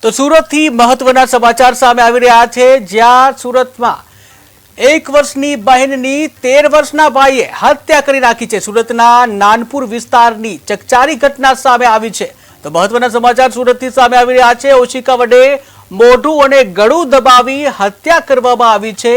તો સુરતથી મહત્વના સમાચાર સામે આવી રહ્યા છે. જ્યાં સુરતમાં એક વર્ષની બહેનની તેર વર્ષના ભાઈએ હત્યા કરી નાખી છે. સુરતના નાનપુર વિસ્તારની ચકચારી ઘટના સામે આવી છે. તો મહત્વના સમાચાર સુરતથી સામે આવી રહ્યા છે. ઓશિકા વડે મોઢું અને ગળું દબાવી હત્યા કરવામાં આવી છે.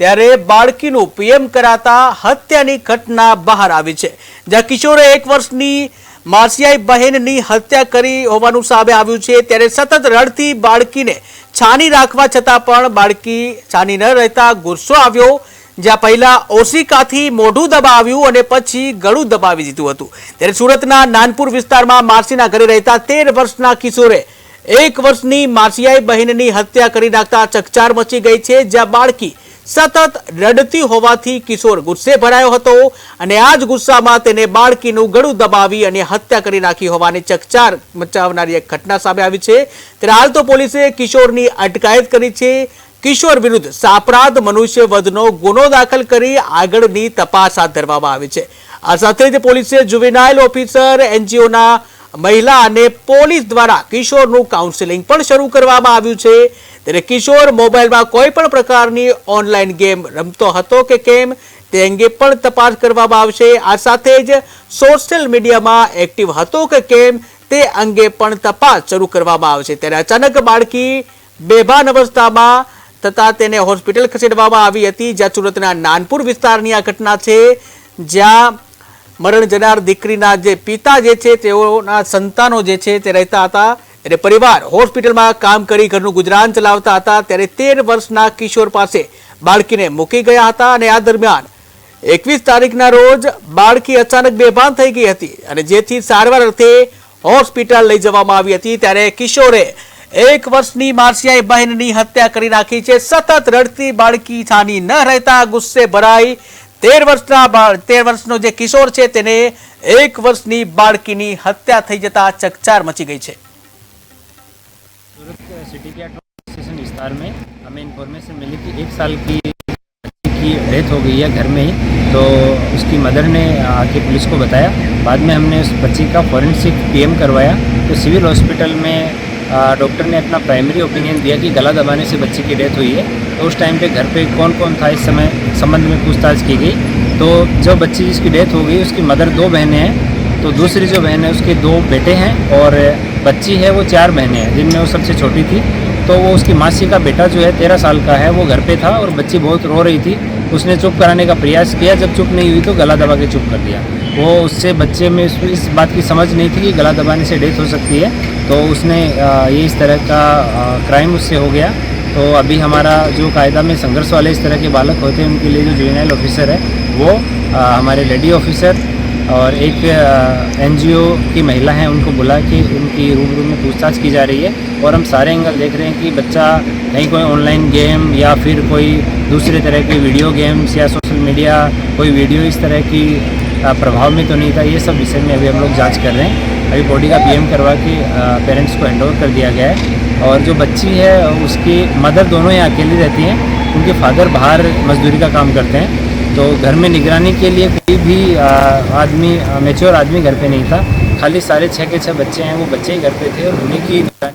ત્યારે બાળકીનું પીએમ કરાતા હત્યાની ઘટના બહાર આવી છે. જ્યાં કિશોરે એક વર્ષની માસિયાઈ બહેનની હત્યા કરી હોવાનું સામે આવ્યું છે. ત્યારે સતત રડતી બાળકીને છાની રાખવા છતાં પણ બાળકી છાની ન રહેતા ગુસ્સો આવ્યો, જ્યાં પહેલા ઓશિકાથી મોઢું દબાવ્યું અને પછી ગળું દબાવી દીધું હતું. ત્યારે સુરતના નાનપુર વિસ્તારમાં માસીના ઘરે રહેતા તેર વર્ષના કિશોરે એક વર્ષની માસિયાઈ બહેનની હત્યા કરી નાખતા ચકચાર મચી ગઈ છે, જ્યાં બાળકી સતત રડતી હોવાથી કિશોર ગુસ્સે ભરાયો હતો અને આ જ ગુસ્સામાં તેને બાળકીનું ગળું દબાવી અને હત્યા કરી નાખી હોવાની ચકચાર મચાવનારી એક ઘટના સામે આવી છે. ત્યારે હાલ તો પોલીસે કિશોરની અટકાયત કરી છે. કિશોર વિરુદ્ધ સાપરાધ મનુષ્ય વધનો ગુનો દાખલ કરી આગળની તપાસ હાથ ધરવામાં આવી છે. આ સાથે જ પોલીસે જુવેનાઇલ ઓફિસર, એનજીઓના મહિલા અને પોલીસ દ્વારા કિશોરનું કાઉન્સેલિંગ પણ શરૂ કરવામાં આવ્યું છે. ત્યારે કિશોર મોબાઈલમાં કોઈ પણ પ્રકારની ઓનલાઈન ગેમ રમતો હતો કે કેમ, તે અંગે પણ તપાસ કરવામાં આવશે. આ સાથે જ સોશિયલ મીડિયામાં એક્ટિવ હતો કે કેમ, તે અંગે પણ તપાસ શરૂ કરવામાં આવશે. ત્યારે અચાનક બાળકી બેભાન અવસ્થામાં થતાં તેને હોસ્પિટલ ખસેડવામાં આવી હતી, જ્યાં સુરતના નાનપુર વિસ્તારની આ ઘટના છે, જ્યાં મરણ જનાર દીકરીના જે પિતા જે છે, તેઓના સંતાનો જે છે, તે રહેતા હતા. એટલે પરિવાર હોસ્પિટલમાં કામ કરી ઘરનું ગુજરાન ચલાવતા હતા, ત્યારે તેર વર્ષના કિશોર પાસે બાળકીને મૂકી ગયા હતા અને આ દરમિયાન એકવીસ તારીખના રોજ બાળકી અચાનક બેભાન થઈ ગઈ હતી અને જેથી સારવાર અર્થે હોસ્પિટલ લઈ જવામાં આવી હતી. ત્યારે કિશોરે એક વર્ષની માસિયાઈ બહેનની હત્યા કરી નાખી છે. સતત રડતી બાળકી છાની ન રહેતા ગુસ્સે ભરાઈ તેર વર્ષના તેર વર્ષનો જે કિશોર છે, તેને એક વર્ષની બાળકીની હત્યા થઈ જતા ચકચાર મચી ગઈ છે. विस्तार में हमें इन्फॉर्मेशन मिली कि एक साल की की डेथ हो गई है घर में ही। तो उसकी मदर ने आके पुलिस को बताया। बाद में हमने उस बच्ची का फॉरेंसिक पीएम करवाया। तो सिविल हॉस्पिटल में डॉक्टर ने अपना प्राइमरी ओपिनियन दिया कि गला दबाने से बच्ची की डेथ हुई है। तो उस टाइम पे घर पे कौन कौन था, इस समय संबंध में पूछताछ की गई। तो जो बच्ची जिसकी डेथ हो गई, उसकी मदर दो बहनें हैं। तो दूसरी जो बहन है, उसके दो बेटे हैं और बच्ची है वो चार बहनें हैं, जिनमें वो सबसे छोटी थी। तो वो उसकी मासी का बेटा जो है तेरह साल का है वो घर पे था और बच्ची बहुत रो रही थी। उसने चुप कराने का प्रयास किया। जब चुप नहीं हुई तो गला दबा के चुप कर दिया। वो उससे बच्चे में इस, बात की समझ नहीं थी कि गला दबाने से डेथ हो सकती है। तो उसने ये इस तरह का क्राइम उससे हो गया। तो अभी हमारा जो कायदा में संघर्ष वाले इस तरह के बालक होते हैं उनके लिए जो जुवेनाइल ऑफिसर है वो हमारे लेडी ऑफिसर और एक एनजीओ की महिला हैं, उनको बुला के उनकी रूबरू में पूछताछ की जा रही है और हम सारे एंगल देख रहे हैं कि बच्चा कहीं कोई ऑनलाइन गेम या फिर कोई दूसरे तरह की वीडियो गेम्स या सोशल मीडिया कोई वीडियो इस तरह की प्रभाव में तो नहीं था। ये सब विषय में अभी हम लोग जाँच कर रहे हैं। अभी बॉडी का पीएम करवा के पेरेंट्स को हैंड कर दिया गया है। और जो बच्ची है, उसकी मदर दोनों यहाँ अकेली रहती हैं। उनके फादर बाहर मजदूरी का काम करते हैं। तो घर में निगरानी के लिए कोई भी आ, आदमी मेच्योर आदमी घर पे नहीं था खाली सारे छः के छः बच्चे हैं वो बच्चे ही घर पे थे और उन्हीं की निगरानी